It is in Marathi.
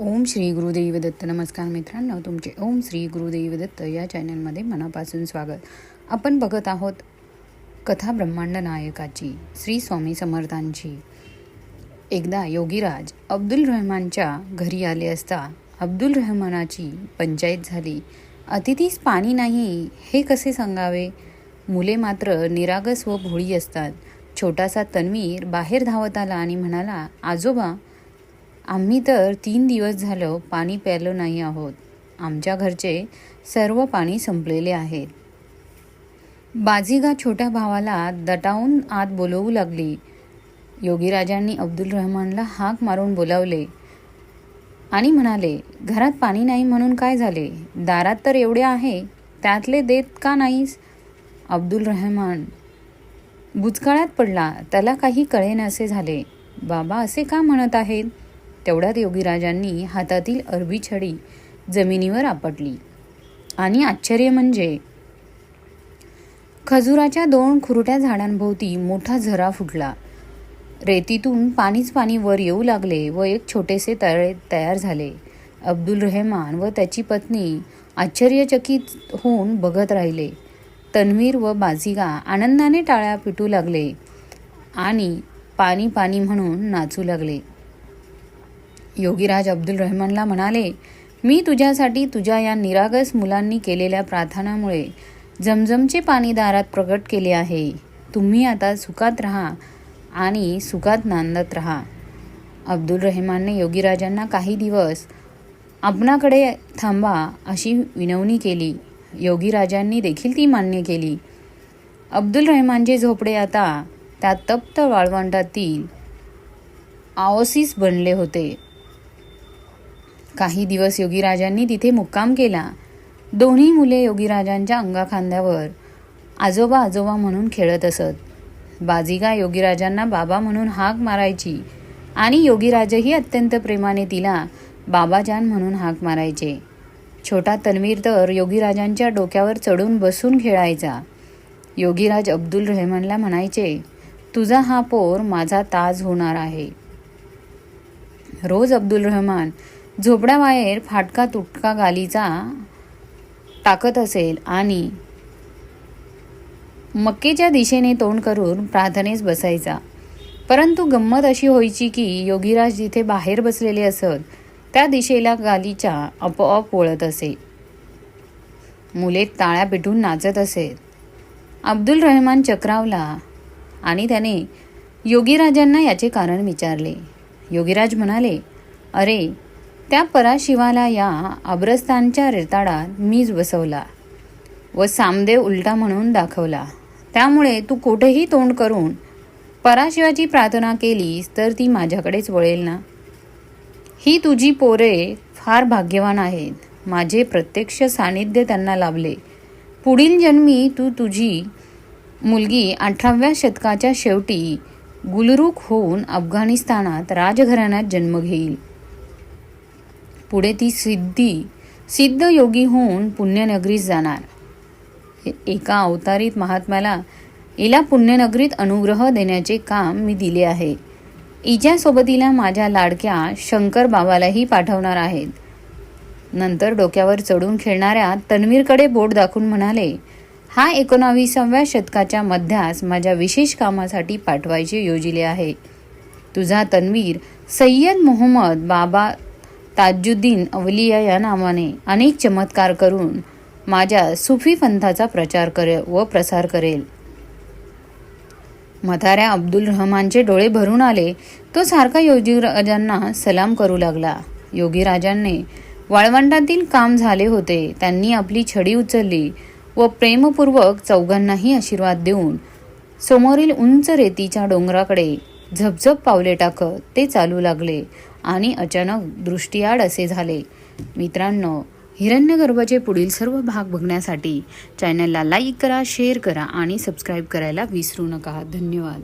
ओम श्री गुरुदेव दत्त नमस्कार मित्रांनो तुमचे ओम श्री गुरुदेव दत्त या चॅनलमध्ये मनापासून स्वागत. आपण बघत आहोत कथा ब्रह्मांड नायकाची श्री स्वामी समर्थांची. एकदा योगीराज अब्दुल रहमानच्या घरी आले असता अब्दुल रहमानाची पंचायत झाली. अतिथीस पाणी नाही हे कसे सांगावे? मुले मात्र निरागस व भोळी असतात. छोटासा तन्वीर बाहेर धावत आला आणि म्हणाला आजोबा आम्ही तर तीन दिवस झालं पाणी प्यायलो नाही आहोत. आमच्या घरचे सर्व पाणी संपलेले आहेत बाजीगा छोट्या भावाला दटावून आत बोलवू लागली. योगीराजांनी अब्दुल रहमानला हाक मारून बोलावले. आणि म्हणाले घरात पाणी नाही म्हणून काय झाले? दारात तर एवढे आहे त्यातले देत का नाहीस? अब्दुल रहमान बुचकाळात पडला. त्याला काही कळेनासे झाले. बाबा असे का म्हणत आहेत? तेवढ्यात योगीराजांनी हातातील अरबी छडी जमिनीवर आपटली. आणि आश्चर्य म्हणजे खजुराच्या दोन खुरट्या झाडांभोवती मोठा झरा फुटला. रेतीतून पाणीच पाणी वर येऊ लागले व एक छोटेसे तळे तयार झाले. अब्दुल रहमान व त्याची पत्नी आश्चर्यचकित होऊन बघत राहिले. तन्वीर व बाजिगा आनंदाने टाळ्या पिटू लागले आणि पाणी पाणी म्हणून नाचू लागले. योगीराज अब्दुल रहमानला म्हणाले मी तुझ्यासाठी तुझ्या या निरागस मुलांनी केलेल्या प्रार्थनामुळे जमजमचे पाणी दारात प्रकट केले आहे. तुम्ही आता सुखात राहा आणि सुखात नांदत राहा. अब्दुल रहमानने योगीराजांना काही दिवस आपणाकडे थांबा अशी विनवणी केली. योगीराजांनी देखील ती मान्य केली. अब्दुल रहमानचे झोपडे आता त्या तप्त वाळवंटातील आओसीस बनले होते. काही दिवस योगीराजांनी तिथे मुक्काम केला. दोन्ही मुले योगीराजांच्या अंगाखांद्यावर आजोबा आजोबा म्हणून खेळत असत. बाजिगा योगीराजांना बाबा म्हणून हाक मारायची आणि योगीराजही अत्यंत प्रेमाने तिला बाबाजान म्हणून हाक मारायचे. छोटा तन्वीर तर योगीराजांच्या डोक्यावर चढून बसून खेळायचा. योगीराज अब्दुल रहमानला म्हणायचे तुझा हा पोर माझा ताज होणार आहे. रोज अब्दुल रहमान झोपड्याबाहेर फाटका तुटका गालीचा टाकत असेल आणि मक्केच्या दिशेने तोंड करून प्रार्थनेस बसायचा. परंतु गंमत अशी व्हायची की योगीराज जिथे बाहेर बसलेले असत त्या दिशेला गालीच्या आपोआप वळत असे. मुले टाळ्या पिटून नाचत असेल अब्दुल रहमान चक्रावला आणि त्याने योगीराजांना याचे कारण विचारले. योगीराज म्हणाले अरे त्या पराशिवाला या अब्रस्तानच्या रेताडात मीच बसवला व सामदेव उलटा म्हणून दाखवला त्यामुळे तू कुठेही तोंड करून पराशिवाची प्रार्थना केलीस तर ती माझ्याकडेच वळेल ना? ही तुझी पोरे फार भाग्यवान आहेत. माझे प्रत्यक्ष सानिध्य त्यांना लाभले. पुढील जन्मी तू तुझी मुलगी अठराव्या शतकाच्या शेवटी गुलरुख होऊन अफगाणिस्तानात राजघराण्यात जन्म घेईल. पुढे ती सिद्धी सिद्ध योगी होऊन पुण्यनगरीस जाणार. एका अवतारीत महात्म्याला हिला पुण्यनगरीत अनुग्रह देण्याचे काम मी दिले आहे. हिच्या सोबतीला माझ्या लाडक्या शंकर बाबालाही पाठवणार आहेत. नंतर डोक्यावर चढून खेळणाऱ्या तन्वीरकडे बोट दाखवून म्हणाले हा एकोणावीसाव्या शतकाच्या मध्यास माझ्या विशेष कामासाठी पाठवायचे योजिले आहे. तुझा तन्वीर सय्यद मोहम्मद बाबा ताजुद्दीन अवलिया या नावाने अनेक चमत्कार करून माझ्या सुफी पंथाचा प्रचार करेल व प्रसार करेल. मथाऱ्या अब्दुल रहमानचे डोळे भरून आले तो सारखा योगीराजांना सलाम करू लागला. योगीराजांनी वाळवंटातील काम झाले होते त्यांनी आपली छडी उचलली व प्रेमपूर्वक चौघांनाही आशीर्वाद देऊन समोरील उंच रेतीच्या डोंगराकडे झपझप पावले टाकत ते चालू लागले आणि अचानक दृष्टीआड असे झाले. मित्रांनो हिरण्यगर्भाचे पुढील सर्व भाग बघण्यासाठी चॅनलला लाईक करा शेअर करा आणि सबस्क्राईब करायला विसरू नका. धन्यवाद.